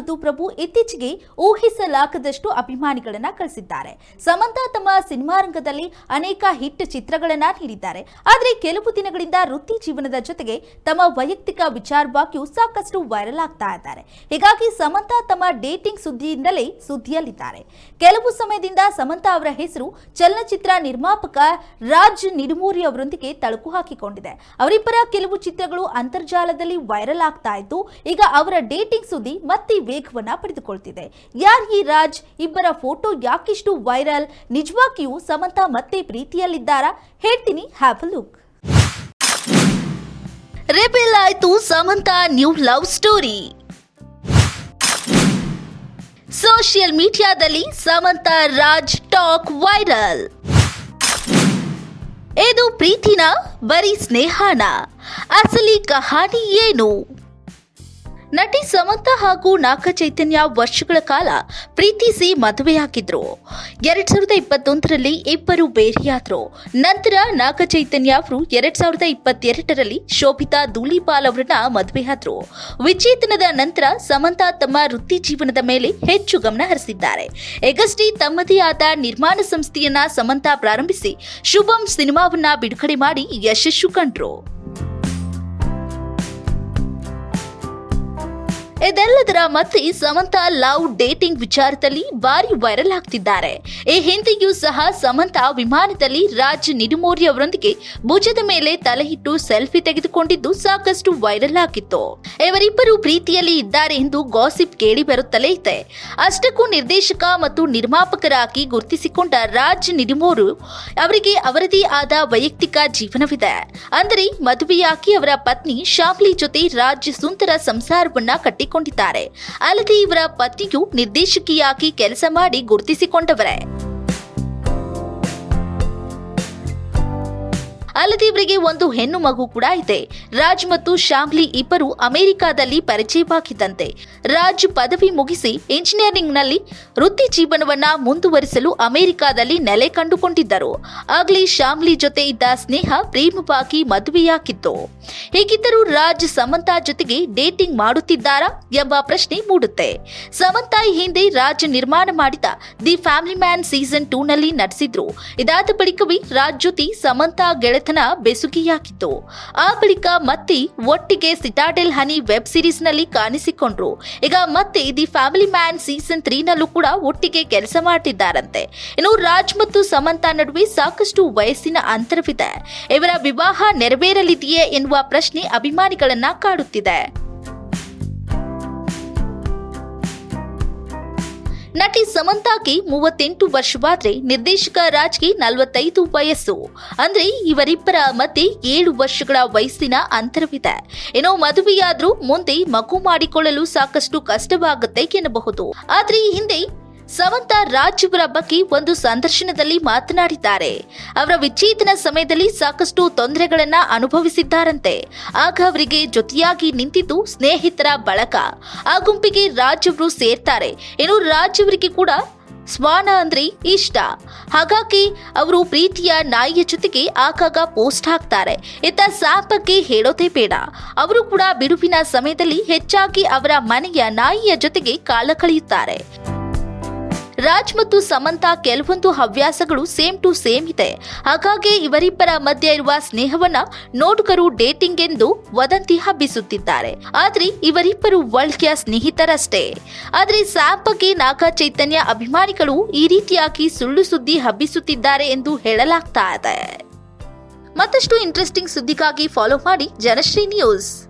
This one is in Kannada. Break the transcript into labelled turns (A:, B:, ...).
A: ಋತುಪ್ರಭು ಇತ್ತೀಚೆಗೆ ಊಹಿಸಲಾಗದಷ್ಟು ಅಭಿಮಾನಿಗಳನ್ನ ಕಳಿಸಿದ್ದಾರೆ. ಸಮಂತಾ ತಮ್ಮ ಸಿನಿಮಾ ರಂಗದಲ್ಲಿ ಅನೇಕ ಹಿಟ್ ಚಿತ್ರಗಳನ್ನ ನೀಡಿದ್ದಾರೆ. ಆದರೆ ಕೆಲವು ದಿನಗಳಿಂದ ವೃತ್ತಿ ಜೀವನದ ಜೊತೆಗೆ ತಮ್ಮ ವೈಯಕ್ತಿಕ ವಿಚಾರವಾಗಿಯೂ ಸಾಕಷ್ಟು ವೈರಲ್ ಆಗ್ತಾ ಇದ್ದಾರೆ. ಹೀಗಾಗಿ ಸಮಂತಾ ತಮ್ಮ ಡೇಟಿಂಗ್ ಸುದ್ದಿಯಿಂದಲೇ ಸುದ್ದಿಯಲ್ಲಿದ್ದಾರೆ. ಕೆಲವು ಸಮಯದಿಂದ ಸಮಂತಾ ಅವರ ಹೆಸರು ಚಲನಚಿತ್ರ ನಿರ್ಮಾಪಕ ರಾಜ್ ನಿರ್ಮೂರಿ ಅವರೊಂದಿಗೆ ತಳುಕು ಹಾಕಿಕೊಂಡಿದೆ. ಅವರಿಬ್ಬರ ಕೆಲವು ಚಿತ್ರಗಳು ಅಂತರ್ಜಾಲದಲ್ಲಿ ವೈರಲ್ ಆಗ್ತಾ ಇದ್ದು, ಈಗ ಅವರ ಡೇಟಿಂಗ್ ಸುದ್ದಿ ಮತ್ತೆ ವೇಗವನ್ನ ಪಡೆದುಕೊಳ್ತಿದೆ. ಯಾರ್ ಈ ರಾಜ್? ಇಬ್ಬರ ಫೋಟೋ ಯಾಕಿಷ್ಟು ವೈರಲ್? ನಿಜವಾಗಿಯೂ ಸಮಂತಾ ಮತ್ತೆ ಪ್ರೀತಿಯಲ್ಲಿದ್ದಾರಾ? ಹೇಳ್ತೀನಿ ಹ್ಯಾವ್ ಲುಕ್ ರೆಬೆಲ್ ಆಯ್ತು Samantha new love story. Social ಮೀಡಿಯಾದಲ್ಲಿ ಸಮಂತಾ ರಾಜ್ ಟಾಕ್ ವೈರಲ್. ಇದು ಪ್ರೀತಿನ, ಬರೀ ಸ್ನೇಹನ. ಅಸಲಿ ಕಹಾನಿ ಏನು? ನಟಿ ಸಮಂತಾ ಹಾಗೂ ನಾಗ ಚೈತನ್ಯ ವರ್ಷಗಳ ಕಾಲ ಪ್ರೀತಿಸಿ ಮದುವೆಯಾಗಿದ್ರು. ಎರಡ್ ಸಾವಿರದ ಇಪ್ಪತ್ತೊಂದರಲ್ಲಿ ಇಬ್ಬರು ಬೇರೆಯಾದ್ರು. ನಂತರ ನಾಗ ಚೈತನ್ಯ ಅವರು ಎರಡ್ ಸಾವಿರದ ಇಪ್ಪತ್ತೆರಡರಲ್ಲಿ ಶೋಭಿತಾ ಧೂಳಿಪಾಲ್ ಅವರನ್ನ ಮದುವೆಯಾದ್ರು. ವಿಚ್ಛೇದನದ ನಂತರ ಸಮಂತಾ ತಮ್ಮ ವೃತ್ತಿ ಜೀವನದ ಮೇಲೆ ಹೆಚ್ಚು ಗಮನ ಹರಿಸಿದ್ದಾರೆ. ಎಗಸ್ಟಿ ತಮ್ಮದೇ ಆದ ನಿರ್ಮಾಣ ಸಂಸ್ಥೆಯನ್ನ ಸಮಂತಾ ಪ್ರಾರಂಭಿಸಿ ಶುಭಂ ಸಿನಿಮಾವನ್ನ ಬಿಡುಗಡೆ ಮಾಡಿ ಯಶಸ್ಸು ಕಂಡ್ರು. ಇದೆಲ್ಲದರ ಮತ್ತೆ ಸಮಂತಾ ಲವ್ ಡೇಟಿಂಗ್ ವಿಚಾರದಲ್ಲಿ ಭಾರಿ ವೈರಲ್ ಆಗ್ತಿದ್ದಾರೆ. ಈ ಹಿಂದೆಯೂ ಸಹ ಸಮಂತಾ ವಿಮಾನದಲ್ಲಿ ರಾಜ್ ನಿಡುಮೋರಿ ಅವರೊಂದಿಗೆ ಭುಜದ ಮೇಲೆ ತಲೆ ಇಟ್ಟು ಸೆಲ್ಫಿ ತೆಗೆದುಕೊಂಡಿದ್ದು ಸಾಕಷ್ಟು ವೈರಲ್ ಆಗಿತ್ತು. ಇವರಿಬ್ಬರು ಪ್ರೀತಿಯಲ್ಲಿ ಇದ್ದಾರೆ ಎಂದು ಗಾಸಿಪ್ ಕೇಳಿ ಬರುತ್ತಲೇ ಇದೆ. ಅಷ್ಟಕ್ಕೂ ನಿರ್ದೇಶಕ ಮತ್ತು ನಿರ್ಮಾಪಕರಾಗಿ ಗುರುತಿಸಿಕೊಂಡ ರಾಜ್ ನಿಡುಮೋರು ಅವರಿಗೆ ಅವರದೇ ಆದ ವೈಯಕ್ತಿಕ ಜೀವನವಿದೆ. ಅಂದರೆ ಮದುವೆಯಾಗಿ ಅವರ ಪತ್ನಿ ಶಾಮ್ಲಿ ಜೊತೆ ರಾಜ್ ಸುಂದರ ಸಂಸಾರವನ್ನ ಕಟ್ಟಿಕೊಂಡಿದ್ದಾರೆ ಅಲ್ಲದೆ ಇವರ ಪತ್ನಿಯು ನಿರ್ದೇಶಕಿಯಾಗಿ ಕೆಲಸ ಮಾಡಿ ಗುರುತಿಸಿಕೊಂಡವರೇ. ಅಲ್ಲದೆ ಇವರಿಗೆ ಒಂದು ಹೆಣ್ಣು ಮಗು ಕೂಡ ಇದೆ. ರಾಜ್ ಮತ್ತು ಶಾಮ್ಲಿ ಇಬ್ಬರು ಅಮೆರಿಕಾದಲ್ಲಿ ಪರಿಚಯವಾಗಿದ್ದಂತೆ ರಾಜ್ ಪದವಿ ಮುಗಿಸಿ ಇಂಜಿನಿಯರಿಂಗ್ನಲ್ಲಿ ವೃತ್ತಿ ಜೀವನವನ್ನ ಮುಂದುವರಿಸಲು ಅಮೆರಿಕಾದಲ್ಲಿ ನೆಲೆ ಕಂಡುಕೊಂಡಿದ್ದರು. ಆಗ್ಲಿ ಶಾಮ್ಲಿ ಜೊತೆ ಇದ್ದ ಸ್ನೇಹ ಪ್ರೇಮವಾಗಿ ಮದುವೆಯಾಗಿತ್ತು. ಹೇಗಿದ್ದರೂ ರಾಜ್ ಸಮಂತಾ ಜೊತೆಗೆ ಡೇಟಿಂಗ್ ಮಾಡುತ್ತಿದ್ದಾರಾ ಎಂಬ ಪ್ರಶ್ನೆ ಮೂಡುತ್ತೆ. ಸಮಂತಾ ಹಿಂದೆ ರಾಜ್ ನಿರ್ಮಾಣ ಮಾಡಿದ the family man season two ನಲ್ಲಿ ನಟಿಸಿದ್ರು. ಇದಾದ ಬಳಿಕವೇ ರಾಜ್ ಜೊತೆ ಸಮಂತಾ ಗೆಳೆತನ ಬೆಸುಗಿಯಾಗಿತ್ತು. ಆ ಬಳಿಕ ಮತ್ತೆ ಒಟ್ಟಿಗೆ ಸಿಟಾಡೆಲ್ ಹನಿ ವೆಬ್ ಸೀರೀಸ್ನಲ್ಲಿ ಕಾಣಿಸಿಕೊಂಡ್ರು. ಈಗ ಮತ್ತೆ the family man season three ನಲ್ಲೂ ಕೂಡ ಒಟ್ಟಿಗೆ ಕೆಲಸ ಮಾಡ್ತಿದ್ದಾರಂತೆ. ಇನ್ನು ರಾಜ್ ಮತ್ತು ಸಮಂತಾ ನಡುವೆ ಸಾಕಷ್ಟು ವಯಸ್ಸಿನ ಅಂತರವಿದೆ. ಇವರ ವಿವಾಹ ನೆರವೇರಲಿದೆಯೇ ಎನ್ನುವ ಪ್ರಶ್ನೆ ಅಭಿಮಾನಿಗಳನ್ನ ಕಾಡುತ್ತಿದೆ. ನಟಿ ಸಮಂತಾಗೆ ಮೂವತ್ತೆಂಟು ವರ್ಷವಾದ್ರೆ ನಿರ್ದೇಶಕ ರಾಜ್ಗೆ ನಲವತ್ತೈದು ವಯಸ್ಸು. ಅಂದ್ರೆ ಇವರಿಬ್ಬರ ಮಧ್ಯೆ ಏಳು ವರ್ಷಗಳ ವಯಸ್ಸಿನ ಅಂತರವಿದೆ. ಏನೋ ಮದುವೆಯಾದ್ರೂ ಮುಂದೆ ಮಗು ಮಾಡಿಕೊಳ್ಳಲು ಸಾಕಷ್ಟು ಕಷ್ಟವಾಗುತ್ತೆ ಎನ್ನಬಹುದು. ಆದ್ರೆ ಹಿಂದೆ ಸಮಂತಾ ರಾಜ್ಯವರ ಬಗ್ಗೆ ಒಂದು ಸಂದರ್ಶನದಲ್ಲಿ ಮಾತನಾಡಿದ್ದಾರೆ. ಅವರ ವಿಚ್ಛೇದನ ಸಮಯದಲ್ಲಿ ಸಾಕಷ್ಟು ತೊಂದರೆಗಳನ್ನ ಅನುಭವಿಸಿದ್ದಾರಂತೆ. ಆಗ ಅವರಿಗೆ ಜೊತೆಯಾಗಿ ನಿಂತಿದ್ದು ಸ್ನೇಹಿತರ ಬಳಕ. ಆ ಗುಂಪಿಗೆ ರಾಜ್ಯವರು ಸೇರ್ತಾರೆ. ಇನ್ನು ರಾಜ್ಯವರಿಗೆ ಕೂಡ ಸ್ವಾನ ಅಂದ್ರೆ ಇಷ್ಟ. ಹಾಗಾಗಿ ಅವರು ಪ್ರೀತಿಯ ನಾಯಿಯ ಜೊತೆಗೆ ಆಗಾಗ ಪೋಸ್ಟ್ ಹಾಕ್ತಾರೆ. ಇತ್ತ ಸಾಪಕ್ಕೆ ಹೇಳೋದೇ ಬೇಡ. ಅವರು ಕೂಡ ಬಿಡುವಿನ ಸಮಯದಲ್ಲಿ ಹೆಚ್ಚಾಗಿ ಅವರ ಮನೆಯ ನಾಯಿಯ ಜೊತೆಗೆ ಕಾಲ ಕಳೆಯುತ್ತಾರೆ. ರಾಜ್ ಮತ್ತು ಸಮಂತಾ ಕೆಲವೊಂದು ಹವ್ಯಾಸಗಳು ಸೇಮ್ ಟು ಸೇಮ್ ಇದೆ. ಹಾಗಾಗಿ ಇವರಿಬ್ಬರ ಮಧ್ಯೆ ಇರುವ ಸ್ನೇಹವನ್ನ ನೋಡುಗರು ಡೇಟಿಂಗ್ ಎಂದು ವದಂತಿ ಹಬ್ಬಿಸುತ್ತಿದ್ದಾರೆ. ಆದ್ರೆ ಇವರಿಬ್ಬರು ಒಳ್ಳೆಯ ಸ್ನೇಹಿತರಷ್ಟೇ. ಆದ್ರೆ ಸ್ಯಾಮ್ ಬಗ್ಗೆ ನಾಗ ಚೈತನ್ಯ ಅಭಿಮಾನಿಗಳು ಈ ರೀತಿಯಾಗಿ ಸುಳ್ಳು ಸುದ್ದಿ ಹಬ್ಬಿಸುತ್ತಿದ್ದಾರೆ ಎಂದು ಹೇಳಲಾಗ್ತಾ ಇದೆ. ಮತ್ತಷ್ಟು ಇಂಟ್ರೆಸ್ಟಿಂಗ್ ಸುದ್ದಿಗಾಗಿ ಫಾಲೋ ಮಾಡಿ ಜನಶ್ರೀ ನ್ಯೂಸ್